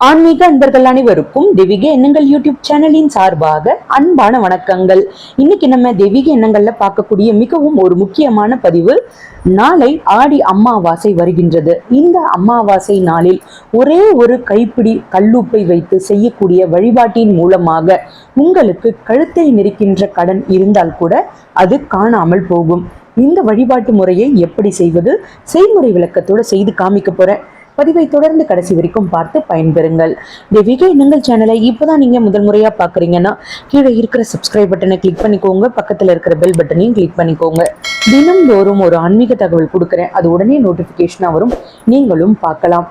ஆன்மீக அன்பர்கள் அனைவருக்கும் தெய்வீக எண்ணங்கள் யூடியூப் சேனலின் சார்பாக அன்பான வணக்கங்கள். இன்னைக்கு நம்ம தெய்வீக எண்ணங்கள்ல பார்க்கக்கூடிய மிகவும் ஒரு முக்கியமான பதிவு நாளை ஆடி அம்மாவாசை வருகின்றது. இந்த அம்மாவாசை நாளில் ஒரே ஒரு கைப்பிடி கல்லுப்பை வைத்து செய்யக்கூடிய வழிபாட்டின் மூலமாக உங்களுக்கு கழுத்தை நெருக்கின்ற கடன் இருந்தால் கூட அது காணாமல் போகும். இந்த வழிபாட்டு முறையை எப்படி செய்வது? செய்முறை விளக்கத்தோட செய்து காமிக்க போறேன். பதிவை தொடர்ந்து கடைசி வரைக்கும் பார்த்து பயன்பெறுங்கள். தெய்வீக எண்ணங்கள் சேனலை இப்போதான் நீங்கள் முதல் முறையாக பார்க்குறீங்கன்னா கீழே இருக்கிற சப்ஸ்கிரைப் பட்டனை கிளிக் பண்ணிக்கோங்க. பக்கத்தில் இருக்கிற பெல் பட்டனையும் கிளிக் பண்ணிக்கோங்க. தினம்தோறும் ஒரு ஆன்மீக தகவல் கொடுக்குறேன். அது உடனே நோட்டிஃபிகேஷனாக வரும். நீங்களும் பார்க்கலாம்.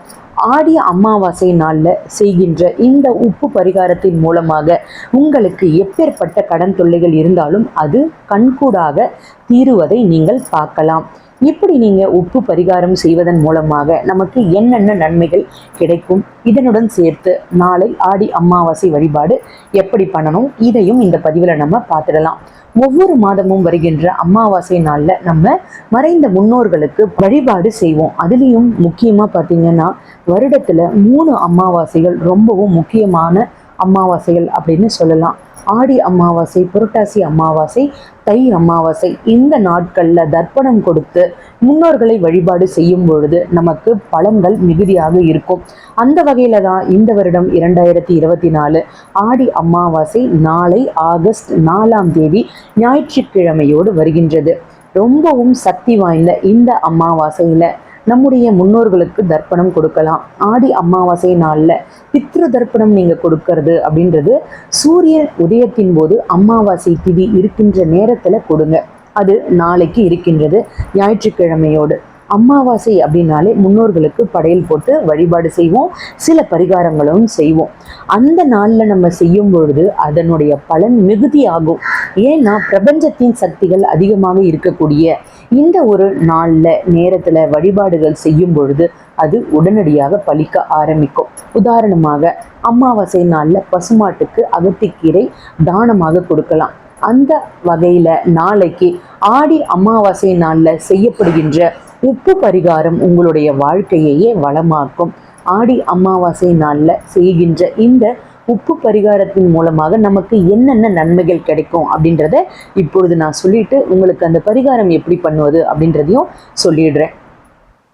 ஆடி அமாவாசை நாளில் செய்கின்ற இந்த உப்பு பரிகாரத்தின் மூலமாக உங்களுக்கு எப்பேற்பட்ட கடன் தொல்லைகள் இருந்தாலும் அது கண்கூடாக தீருவதை நீங்கள் பார்க்கலாம். இப்படி நீங்கள் உப்பு பரிகாரம் செய்வதன் மூலமாக நமக்கு என்னென்ன நன்மைகள் கிடைக்கும்? இதனுடன் சேர்த்து நாளை ஆடி அமாவாசை வழிபாடு எப்படி பண்ணணும்? இதையும் இந்த பதிவில் நம்ம பார்த்துடலாம். ஒவ்வொரு மாதமும் வருகின்ற அமாவாசை நாளில் நம்ம மறைந்த முன்னோர்களுக்கு வழிபாடு செய்வோம். அதுலேயும் முக்கியமாக பார்த்தீங்கன்னா வருடத்தில் மூணு அமாவாசைகள் ரொம்பவும் முக்கியமான அமாவாசைகள் அப்படின்னு சொல்லலாம். ஆடி அமாவாசை புரட்டாசி அமாவாசை தை அமாவாசை இந்த நாட்களில் தர்ப்பணம் கொடுத்து முன்னோர்களை வழிபாடு செய்யும் பொழுது நமக்கு பலன்கள் மிகுதியாக இருக்கும். அந்த வகையில தான் இந்த வருடம் இரண்டாயிரத்தி இருபத்தி நாலு ஆடி அமாவாசை நாளை ஆகஸ்ட் நாலாம் தேதி ஞாயிற்றுக்கிழமையோடு வருகின்றது. ரொம்பவும் சக்தி வாய்ந்த இந்த அமாவாசையில் நம்முடைய முன்னோர்களுக்கு தர்ப்பணம் கொடுக்கலாம். ஆடி அமாவாசை நாளில் பித்ரு தர்ப்பணம் நீங்கள் கொடுக்கறது அப்படின்றது சூரியன் உதயத்தின் போது அமாவாசை திதி இருக்கின்ற நேரத்தில் கொடுங்க. அது நாளைக்கு இருக்கின்றது ஞாயிற்றுக்கிழமையோடு. அமாவாசை அப்படின்னாலே முன்னோர்களுக்கு படையல் போட்டு வழிபாடு செய்வோம் சில பரிகாரங்களும் செய்வோம். அந்த நாளில் நம்ம செய்யும் பொழுது அதனுடைய பலன் மிகுதியாகும். ஏன்னா பிரபஞ்சத்தின் சக்திகள் அதிகமாக இருக்கக்கூடிய இந்த ஒரு நாளில் நேரத்தில் வழிபாடுகள் செய்யும் பொழுது அது உடனடியாக பலிக்க ஆரம்பிக்கும். உதாரணமாக அமாவாசை நாளில் பசுமாட்டுக்கு அகத்திக்கீரை தானமாக கொடுக்கலாம். அந்த வகையில் நாளைக்கு ஆடி அமாவாசை நாளில் செய்யப்படுகின்ற உப்பு பரிகாரம் உங்களுடைய வாழ்க்கையையே வளமாக்கும். ஆடி அமாவாசை நாளில் செய்கின்ற இந்த உப்பு பரிகாரத்தின் மூலமாக நமக்கு என்னென்ன நன்மைகள் கிடைக்கும் அப்படின்றத இப்பொழுது நான் சொல்லிட்டு உங்களுக்கு அந்த பரிகாரம் எப்படி பண்ணுவது அப்படின்றதையும் சொல்லிடுறேன்.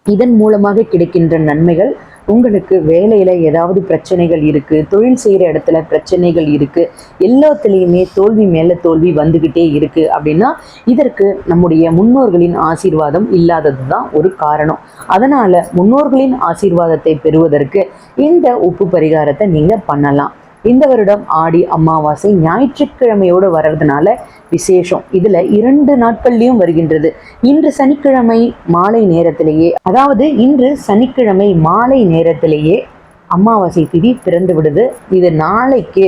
இதன் மூலமாக கிடைக்கின்ற நன்மைகள் உங்களுக்கு வேலையில் ஏதாவது பிரச்சனைகள் இருக்குது தொழில் செய்கிற இடத்துல பிரச்சனைகள் இருக்குது எல்லாத்துலேயுமே தோல்வி மேலே தோல்வி வந்துக்கிட்டே இருக்குது அப்படின்னா இதற்கு நம்முடைய முன்னோர்களின் ஆசீர்வாதம் இல்லாதது தான் ஒரு காரணம். அதனால் முன்னோர்களின் ஆசீர்வாதத்தை பெறுவதற்கு இந்த உப்பு பரிகாரத்தை நீங்கள் பண்ணலாம். இந்த வருடம் ஆடி அமாவாசை ஞாயிற்றுக்கிழமையோடு வர்றதுனால விசேஷம். இதுல இரண்டு நாட்கள்லயும் வருகின்றது. இன்று சனிக்கிழமை மாலை நேரத்திலேயே அதாவது இன்று சனிக்கிழமை மாலை நேரத்திலேயே அமாவாசை திதி பிறந்து விடுது. இது நாளைக்கு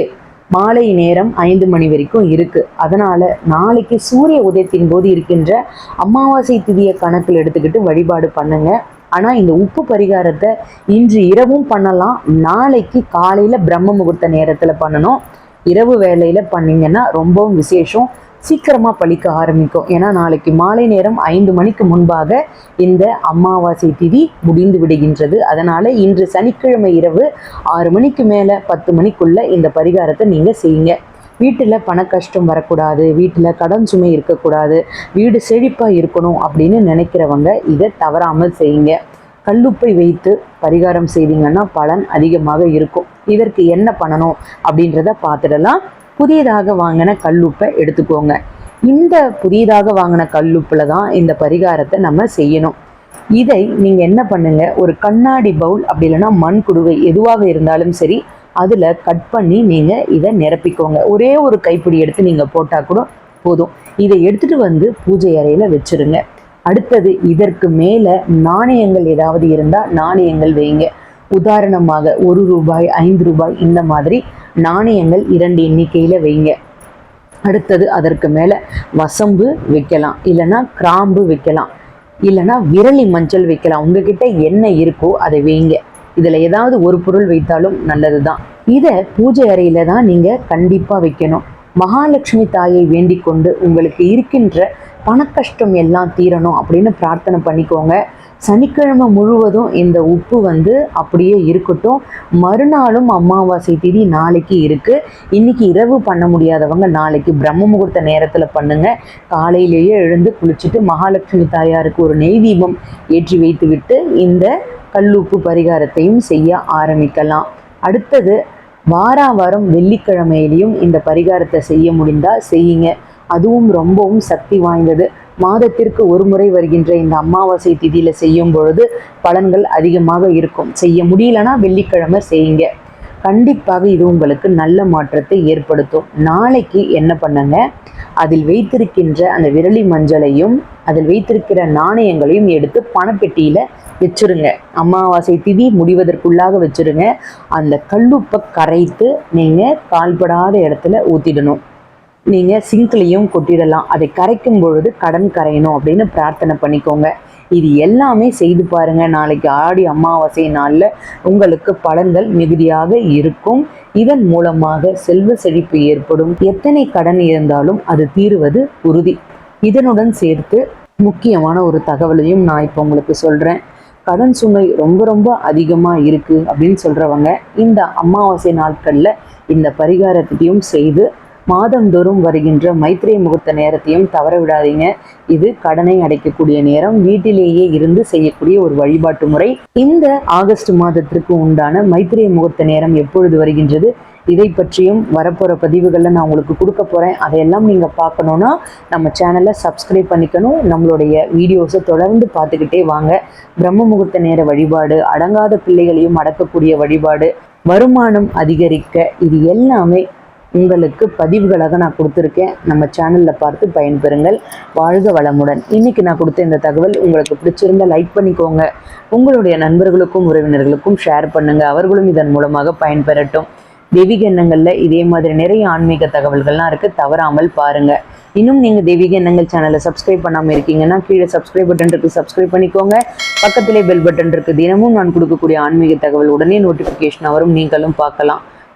மாலை நேரம் ஐந்து மணி வரைக்கும் இருக்கு. அதனால நாளைக்கு சூரிய உதயத்தின் போது இருக்கின்ற அமாவாசை திதியை கணக்கில் எடுத்துக்கிட்டு வழிபாடு பண்ணுங்க. ஆனால் இந்த உப்பு பரிகாரத்தை இன்று இரவும் பண்ணலாம் நாளைக்கு காலையில் பிரம்ம முகூர்த்த நேரத்தில் பண்ணணும். இரவு வேலையில் பண்ணிங்கன்னா ரொம்பவும் விசேஷம். சீக்கிரமாக பழிக்க ஆரம்பிக்கும். ஏன்னா நாளைக்கு மாலை நேரம் ஐந்து மணிக்கு முன்பாக இந்த அமாவாசை திதி முடிந்து விடுகின்றது. அதனால் இன்று சனிக்கிழமை இரவு ஆறு மணிக்கு மேலே பத்து மணிக்குள்ளே இந்த பரிகாரத்தை நீங்கள் செய்யுங்க. வீட்டில் பண கஷ்டம் வரக்கூடாது வீட்டில் கடன் சுமை இருக்கக்கூடாது வீடு செழிப்பாக இருக்கணும் அப்படின்னு நினைக்கிறவங்க இதை தவறாமல் செய்யுங்க. கல்லுப்பை வைத்து பரிகாரம் செய்தீங்கன்னா பலன் அதிகமாக இருக்கும். இதற்கு என்ன பண்ணணும் அப்படின்றத பார்த்துடலாம். புதியதாக வாங்கின கல்லுப்பை எடுத்துக்கோங்க. இந்த புதியதாக வாங்கின கல்லுப்பில் தான் இந்த பரிகாரத்தை நம்ம செய்யணும். இதை நீங்கள் என்ன பண்ணுங்க? ஒரு கண்ணாடி பவுல் அப்படி இல்லைன்னா மண் குடுவை எதுவாக இருந்தாலும் சரி அதில் கட் பண்ணி நீங்கள் இதை நிரப்பிக்கோங்க. ஒரே ஒரு கைப்பிடி எடுத்து நீங்கள் போட்டால் கூட போதும். இதை எடுத்துகிட்டு வந்து பூஜை அறையில் வச்சுருங்க. அடுத்தது இதற்கு மேலே நாணயங்கள் ஏதாவது இருந்தால் நாணயங்கள் வைங்க. உதாரணமாக ஒரு ரூபாய் ஐந்து ரூபாய் இந்த மாதிரி நாணயங்கள் இரண்டு எண்ணிக்கையில் வைங்க. அடுத்தது அதற்கு மேலே வசம்பு வைக்கலாம். இல்லைன்னா கிராம்பு வைக்கலாம். இல்லைன்னா விரலி மஞ்சள் வைக்கலாம். உங்ககிட்ட என்ன இருக்கோ அதை வைங்க. இதில் ஏதாவது ஒரு பொருள் வைத்தாலும் நல்லது தான் இதை பூஜை அறையில் தான் நீங்கள் கண்டிப்பாக வைக்கணும். மகாலட்சுமி தாயை வேண்டிக் கொண்டு உங்களுக்கு இருக்கின்ற பணக்கஷ்டம் எல்லாம் தீரணும் அப்படின்னு பிரார்த்தனை பண்ணிக்கோங்க. சனிக்கிழமை முழுவதும் இந்த உப்பு வந்து அப்படியே இருக்கட்டும். மறுநாளும் அமாவாசை திதி நாளைக்கு இருக்குது இன்னைக்கு இரவு பண்ண முடியாதவங்க நாளைக்கு பிரம்ம முகூர்த்த நேரத்தில் பண்ணுங்கள் காலையிலேயே எழுந்து குளிச்சுட்டு மகாலட்சுமி தாயாருக்கு ஒரு நெய் தீபம் ஏற்றி வைத்துவிட்டு இந்த கல்லுப்பு பரிகாரத்தையும் செய்ய ஆரம்பிக்கலாம். அடுத்தது வாரா வாரம் வெள்ளிக்கிழமையிலையும் இந்த பரிகாரத்தை செய்ய முடிந்தால் செய்யுங்க. அதுவும் ரொம்பவும் சக்தி வாய்ந்தது. மாதத்திற்கு ஒரு முறை வருகின்ற இந்த அமாவாசை திதியில செய்யும் பொழுது பலன்கள் அதிகமாக இருக்கும். செய்ய முடியலன்னா வெள்ளிக்கிழமை செய்யுங்க. கண்டிப்பாக இது உங்களுக்கு நல்ல மாற்றத்தை ஏற்படுத்தும். நாளைக்கு என்ன பண்ணுங்க? அதில் வைத்திருக்கின்ற அந்த விரலி மஞ்சளையும் அதில் வைத்திருக்கிற நாணயங்களையும் எடுத்து பணப்பெட்டியில வச்சுருங்க. அமாவாசை திதி முடிவதற்குள்ளாக வச்சிருங்க. அந்த கல்லுப்பை கரைத்து நீங்கள் கால்படாத இடத்துல ஊற்றிடணும் நீங்கள் சிங்க்லேயும் கொட்டிடலாம். அதை கரைக்கும் பொழுது கடன் கரையணும் அப்படின்னு பிரார்த்தனை பண்ணிக்கோங்க. இது எல்லாமே செய்து பாருங்க. நாளைக்கு ஆடி அமாவாசை நாளில் உங்களுக்கு பலன்கள் மிகுதியாக இருக்கும். இதன் மூலமாக செல்வ செழிப்பு ஏற்படும். எத்தனை கடன் இருந்தாலும் அது தீருவது உறுதி. இதனுடன் சேர்த்து முக்கியமான ஒரு தகவலையும் நான் இப்போ உங்களுக்கு சொல்கிறேன் கடன் சுமை ரொம்ப ரொம்ப அதிகமாக இருக்குது அப்படின்னு சொல்கிறவங்க இந்த அமாவாசை நாட்களில் இந்த பரிகாரத்தையும் செய்து மாதந்தோறும் வருகின்ற மைத்ரேய முகூர்த்த நேரத்தையும் தவற விடாதீங்க இது கடனை அடைக்கக்கூடிய நேரம். வீட்டிலேயே இருந்து செய்யக்கூடிய ஒரு வழிபாட்டு முறை. இந்த ஆகஸ்ட் மாதத்திற்கு உண்டான மைத்ரே முகூர்த்த நேரம் எப்பொழுது வருகின்றது? இதை பற்றியும் வரப்போகிற பதிவுகளில் நான் உங்களுக்கு கொடுக்க போகிறேன் அதையெல்லாம் நீங்கள் பார்க்கணுன்னா நம்ம சேனலை சப்ஸ்கிரைப் பண்ணிக்கணும். நம்மளுடைய வீடியோஸை தொடர்ந்து பார்த்துக்கிட்டே வாங்க. பிரம்ம முகூர்த்த நேர வழிபாடு அடங்காத பிள்ளைகளையும் அடக்கக்கூடிய வழிபாடு வருமானம் அதிகரிக்க இது எல்லாமே உங்களுக்கு பதிவுகளாக நான் கொடுத்துருக்கேன். நம்ம சேனலில் பார்த்து பயன்பெறுங்கள். வாழ்க வளமுடன். இன்றைக்கி நான் கொடுத்த இந்த தகவல் உங்களுக்கு பிடிச்சிருந்தா லைக் பண்ணிக்கோங்க. உங்களுடைய நண்பர்களுக்கும் உறவினர்களுக்கும் ஷேர் பண்ணுங்கள் அவர்களும் இதன் மூலமாக பயன்பெறட்டும். தெய்வீக எண்ணங்களில் இதே மாதிரி நிறைய ஆன்மீக தகவல்கள்லாம் இருக்குது தவறாமல் பாருங்கள் இன்னும் நீங்கள் தெய்வீக எண்ணங்கள் சேனலை சப்ஸ்கிரைப் பண்ணாமல் இருக்கீங்கன்னா கீழே சப்ஸ்கிரைப் பட்டன் இருக்குது சப்ஸ்கிரைப் பண்ணிக்கோங்க. பக்கத்திலே பெல் பட்டன் இருக்குது தினமும் நான் கொடுக்கக்கூடிய ஆன்மீக தகவல் உடனே நோட்டிஃபிகேஷன் வரும். நீங்களும் பார்க்கலாம்.